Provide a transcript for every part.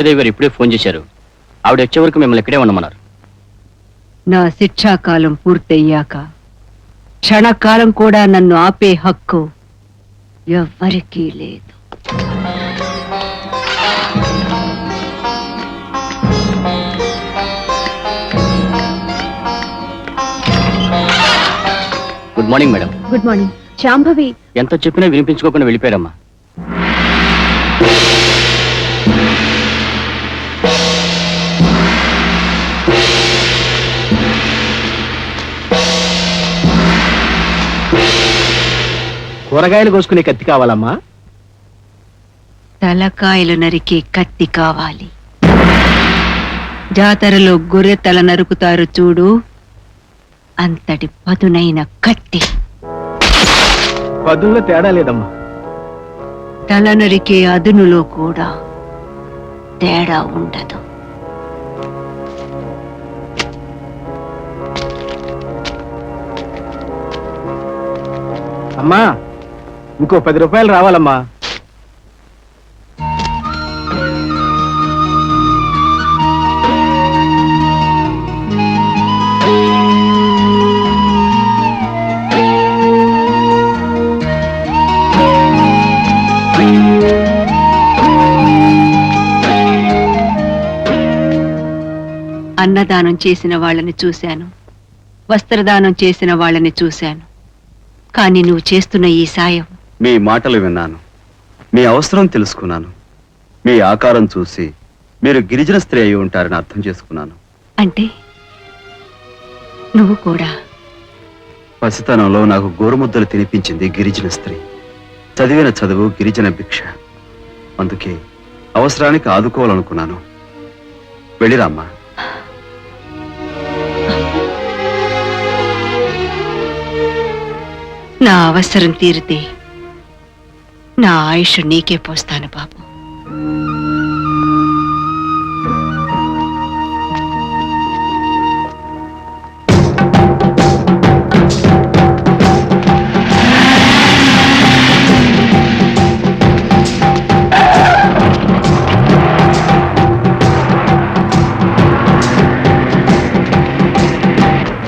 సత్యదేవి గారు ఇప్పుడే ఫోన్ చేశారు. ఆవిడ వచ్చే వరకు మిమ్మల్ని ఇక్కడే ఉండమన్నారు. నా శిక్షాకాలం పూర్తయ్యాక క్షణకాలం కూడా నన్ను ఆపే హక్కు ఎవ్వరికీ లేదు. Good morning madam good morning Shambhavi ఎంత చెప్పినా వినిపించుకోకుండా వెళ్ళిపోయారమ్మా కూరగాయలు కోసుకునే కత్తి కావాలమ్మా. తలకాయలు నరికే కత్తి కావాలి. జాతరలో గొర్రె తల నరుకుతారు చూడు. అంతటి పదునైన కత్తి. పదుల్లో తేడా లేదమ్మా. తల నరికే అదునులో కూడా తేడా ఉండదు. అమ్మా ఇంకో పది రూపాయలు రావాలమ్మా. అన్నదానం చేసిన వాళ్ళని చూశాను. వస్త్రదానం చేసిన వాళ్ళని చూశాను. కానీ నువ్వు చేస్తున్న ఈ సాయం మీ మాటలు విన్నాను. మీ అవసరం తెలుసుకున్నాను. మీ ఆకారం చూసి మీరు గిరిజన స్త్రీ అయి ఉంటారని అర్థం చేసుకున్నాను. అంటే? నువ్వు కూడా? పసితనంలో నాకు గోరుముద్దలు తినిపించింది గిరిజన స్త్రీ. చదివిన చదువు గిరిజన భిక్ష. అందుకే అవసరానికి ఆదుకోవాలనుకున్నాను. వెళ్ళిరామ్మా. నా అవసరం తీరితే నా ఆయుష్ నీకే పోస్తాను బాబు.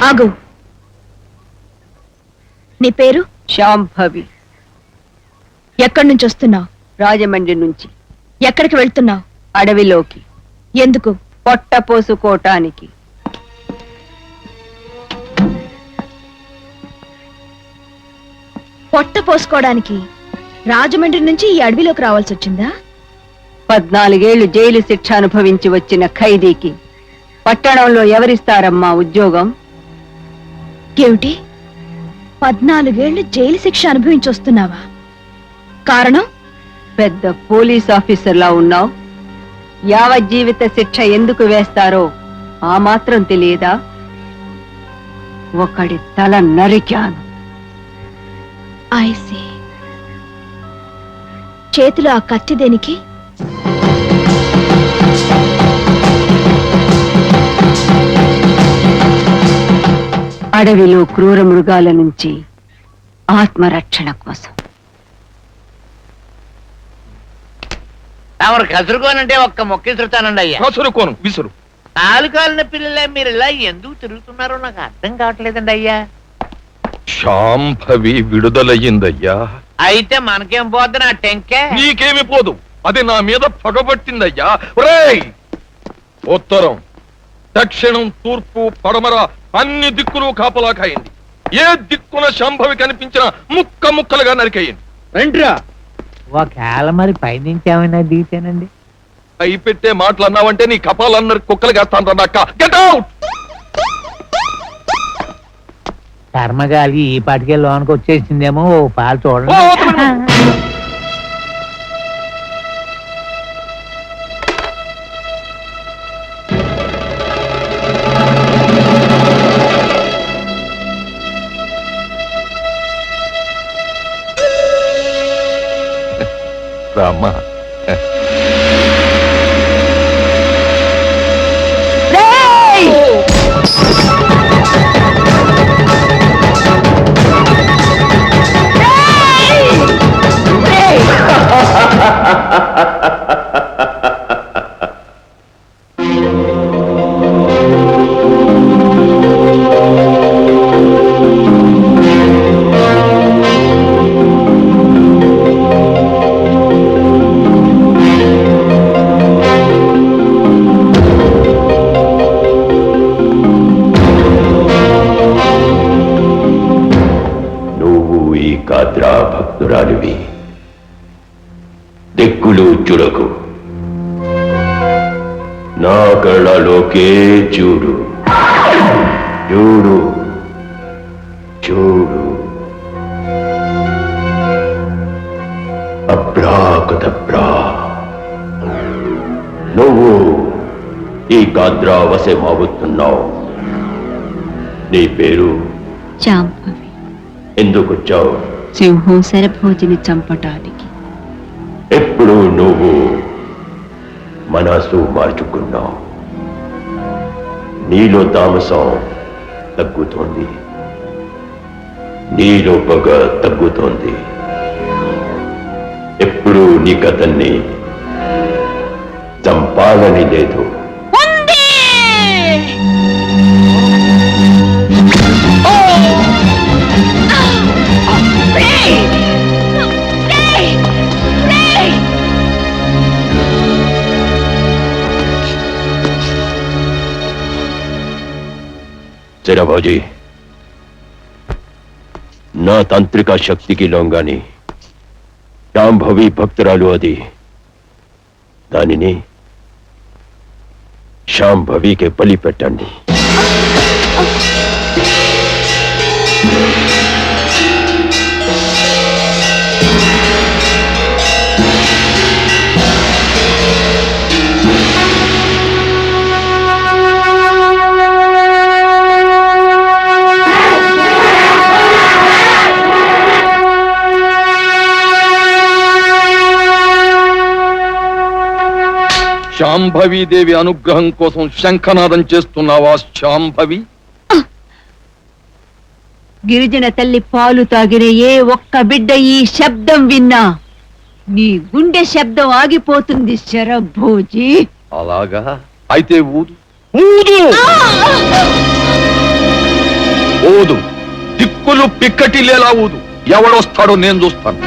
ఆగు. నీ పేరు? శాంభవి ఎక్కడి నుంచి వస్తున్నావు? రాజమండ్రి నుంచి. ఎక్కడికి వెళ్తున్నావు? అడవిలోకి. ఎందుకు? పొట్ట పోసుకోటానికి. పొట్ట పోసుకోవడానికి రాజమండ్రి నుంచి ఈ అడవిలోకి రావాల్సి వచ్చిందా? పద్నాలుగేళ్ళు జైలు శిక్ష అనుభవించి వచ్చిన ఖైదీకి పట్టణంలో ఎవరిస్తారమ్మా ఉద్యోగం? ఏమిటి? పద్నాలుగేళ్ళు జైలు శిక్ష అనుభవించి వస్తున్నావా? కారణం? పెద్ద పోలీస్ ఆఫీసర్లా ఉన్నావు. యావజ్జీవిత శిక్ష ఎందుకు వేస్తారో ఆ మాత్రం తెలియదా? ఒకడి తల నరికాను. ఐసి చేతిలో ఆ కత్తి దేనికి? అడవిలో క్రూర మృగాల నుంచి ఆత్మరక్షణ కోసం. తమరు కసురుకోనంటే ఒక్క మొక్క ఇసురుతానండి అయ్యా. కసురుకోను విసురు. నాలుకాలిన పిల్లలే మీరు ఇలా ఎందుకు తిరుగుతున్నారో నాకు అర్థం కావట్లేదండి అయ్యా. శాంభవి విడుదలయ్యిందయ్యా. అయితే మనకేం పోద్ది నా టెంకే? నీకేమి పోదు. అది నా మీద పగబట్టిందయ్యా. ఉత్తరం. దక్షిణం తూర్పు పడమర అన్ని దిక్కులు కాపలా కాయింది. ఏ దిక్కున శాంభవి కనిపించిన ముక్క ముక్కలుగా నరికేయండి రండిరా. ఒకవేళ మరి పైనుంచి ఏమైనా దిగితేనండి అయి పెట్టే మాటలు అన్నావంటే నీ కపాలన్నరి కుక్కలు కాస్తాను అక్క గెట్ అవుట్ కర్మగాలి ఈ పాటికే లోనికి వచ్చేసిందేమో ఓ పాలు చూడండి కాద్రా భక్తురాలివి దిక్కులు చుడకు నా కళ్ళలోకే చూడు. చూడు. చూడు. అబ్రాకదబ్రా నువ్వు ఈ కాద్రా వసే మాగుతున్నావు నీ పేరు? ఎందుకు వచ్చావు సింహం శరభోజిని చంపటానికి. ఎప్పుడు నువ్వు మనసు మార్చుకున్నావు? నీలో తామసం తగ్గుతోంది. నీలో పొగ తగ్గుతోంది. ఎప్పుడు నీ కథన్ని చంపాలని లేదు. చిరబాజీ నా తాంత్రిక శక్తికి లొంగాని శాంభవి భక్తురాలు అది. దానిని శాంభవికి బలి పెట్టండి. శాంభవీదేవి అనుగ్రహం కోసం శంఖనాదం చేస్తున్నావా శాంభవి? గిరిజన తల్లి పాలు తాగిన ఏ ఒక్క బిడ్డ ఈ శబ్దం విన్నా నీ గుండె శబ్దం ఆగిపోతుంది శరభోజీ. అలాగా? అయితే ఊదు. ఊదు! ఊదు. దిక్కులు పిక్కటిల్లేలా ఊదు. ఎవడొస్తాడో నేను చూస్తాను.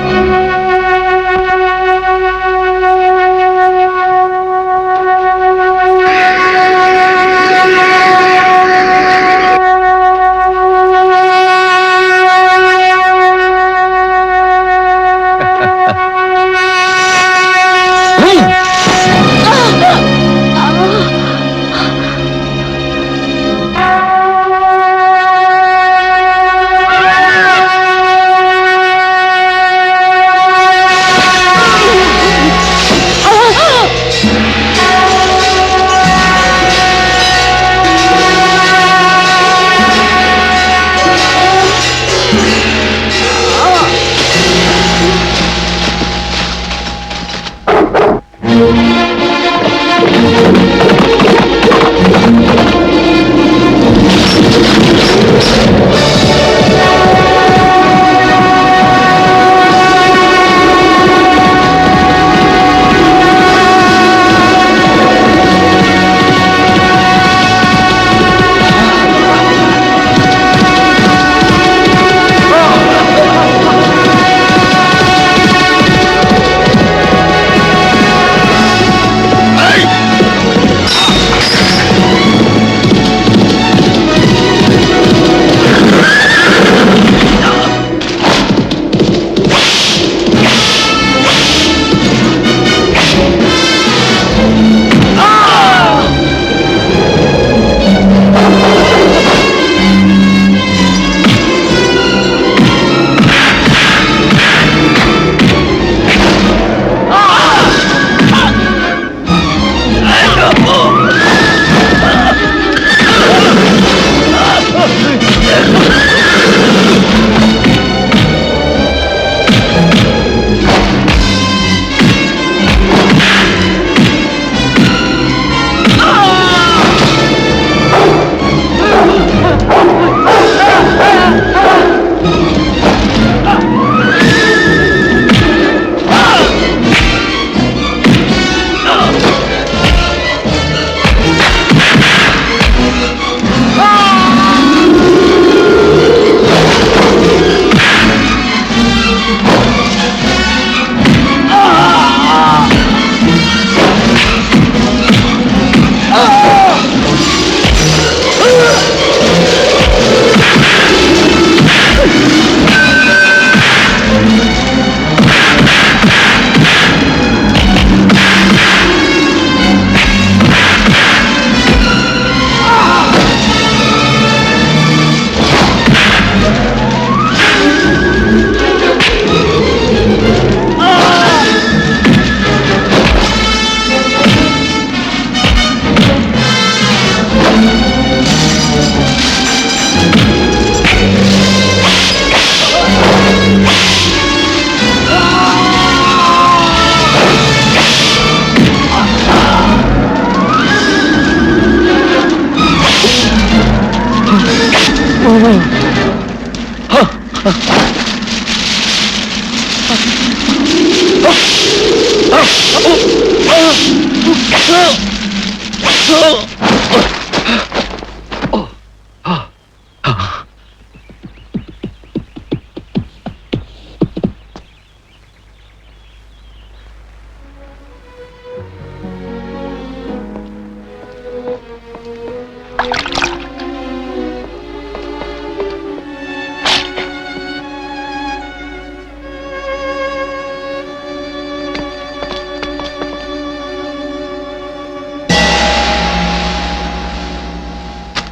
Oh!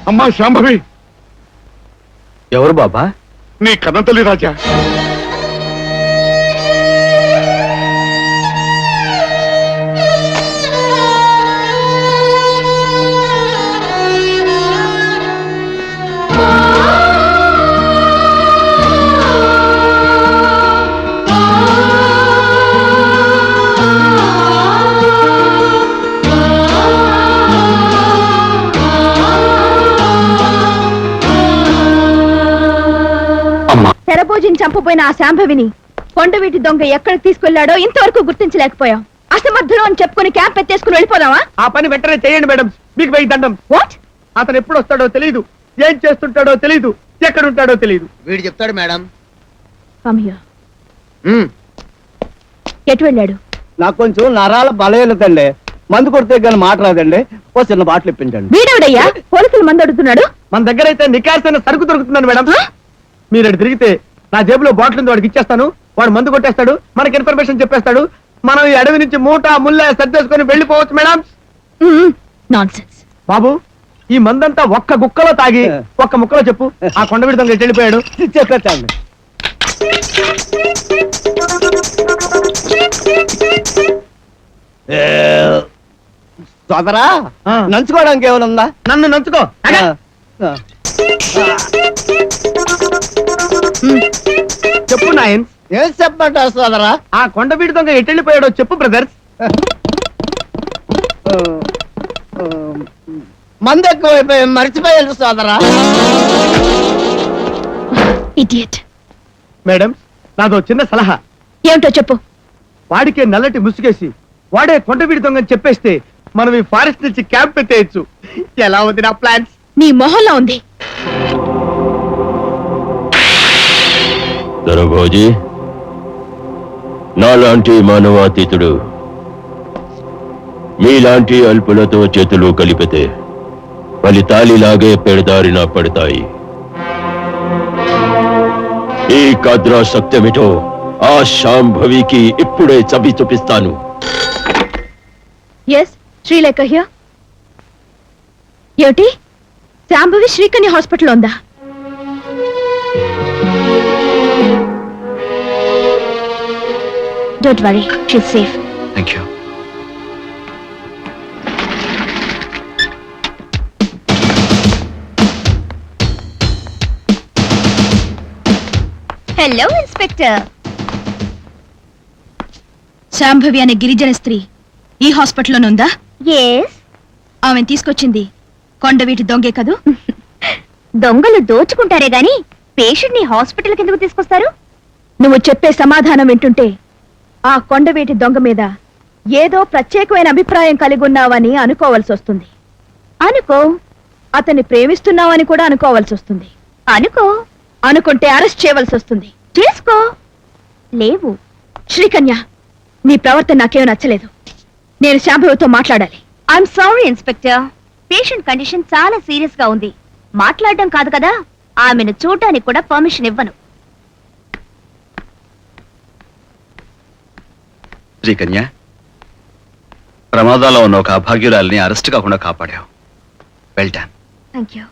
అమ్మా శాంభవి. ఎవరు బాబా? నీ కన్నతల్లి రాజా. చంపబోయిన ఆ శాంభవిని కొండవీటి దొంగ ఎక్కడికి తీసుకెళ్ళాడో ఇంతవరకు గుర్తించలేకపోయాం. అసమర్థులు అని చెప్పుకుని క్యాంప్ ఎత్తేసుకుని వెళ్ళిపోదామా? ఆ పని వెంటనే చేయండి మేడం. మీకు వెయ్యి దండం. వాట్ అతను ఎప్పుడు వస్తాడో తెలియదు ఏం చేస్తుంటాడో తెలియదు ఎక్కడ ఉంటాడో తెలియదు వీడు చెప్తాడు మేడం. ఎటు వెళ్ళాడు? నాకు కొంచెం నరాల బలహీనతండి. మందు కొడితే కానీ మాట రాదండి. ఓ చిన్న బాటిల్ ఇప్పించండి. వీడెవడయ్యా? పోలీసులు మంది అడుగుతున్నాడు? మన దగ్గర అయితే నికార్సైన సరుకు దొరుకుతుందండి మేడం. మీరు తిరిగితే నా జేబులో బాటిల్ ఉంది వాడికి ఇచ్చేస్తాను. వాడు మందు కొట్టేస్తాడు మనకి ఇన్ఫర్మేషన్ చెప్పేస్తాడు. మనం ఈ అడవి నుంచి మూట ముళ్ళ సర్దేసుకొని వెళ్ళిపోవచ్చు మేడం. బాబు ఈ మందంతా ఒక్క గుక్కలో తాగి ఒక్క ముక్కలో చెప్పు. ఆ కొండవిడి దొంగ ఎటు వెళ్ళిపోయాడు. చెప్పేస్తాను. సోదరా నంచుకోవడానికి ఏమైనా ఉందా? నన్ను నంచుకో. నాయన్. ఏం చెప్పమంటారు సోదరా ఆ కొండవీడి దొంగ ఎటు వెళ్ళిపోయాడో చెప్పు బ్రదర్స్ మంది ఎక్కువైపోయి మర్చిపోయాడు సోదరా ఇడియట్ మేడం నాదో చిన్న సలహా. ఏమిటో చెప్పు. వాడికే నల్లటి ముసుగేసి వాడే కొండవీడి దొంగని చెప్పేస్తే మనం ఈ ఫారెస్ట్ నుంచి క్యాంప్ పెట్టేయచ్చు. ఎలా ఉంది నా ప్లాన్స్ నీ మొహంలో ఉంది. దొరభోజీ నాలాంటి మానవాతీతుడు మీలాంటి అల్పులతో చేతులు కలిపితే ఫలితాలిలాగే పెడదారిన పడతాయి. ఈ కాద్రా సత్యమిటో ఆ శాంభవికి ఇప్పుడే చవి చూపిస్తాను. ఎస్ శ్రీలేఖ ఏమిటి? శాంభవి శ్రీకన్య హాస్పిటల్ ఉందా? Don't worry she's safe thank you hello inspector Shambhavi అనే గిరిజన స్త్రీ ఈ హాస్పిటల్లోనే ఉందా? ఎస్ ఆమెను తీసుకొచ్చింది కొండవీటి దొంగే కదూ? దొంగలు దోచుకుంటారే గాని పేషెంట్ని హాస్పిటల్ కిందకు తీసుకొస్తారు? నువ్వు చెప్పే సమాధానం వింటుంటే ఆ కొండవీటి దొంగ మీద ఏదో ప్రత్యేకమైన అభిప్రాయం కలిగి ఉన్నావని అనుకోవాల్సి వస్తుంది అనుకో అతన్ని ప్రేమిస్తున్నావని కూడా అనుకోవాల్సి వస్తుంది అనుకో అనుకుంటే అరెస్ట్ చేయవలసి వస్తుంది చేసుకో. లేవు. శ్రీకన్య నీ ప్రవర్తన నాకేం నచ్చలేదు. నేను శాంభవితో మాట్లాడాలి. I'm sorry inspector patient condition చాలా సీరియస్గా ఉంది. మాట్లాడడం కాదు కదా? ఆమెను చూడటానికి కూడా పర్మిషన్ ఇవ్వను. శ్రీకన్య ప్రమాదాల్లో ఉన్న ఒక అభాగ్యురాల్ని అరెస్ట్ కాకుండా కాపాడావు. వెల్టాన్ థ్యాంక్ యూ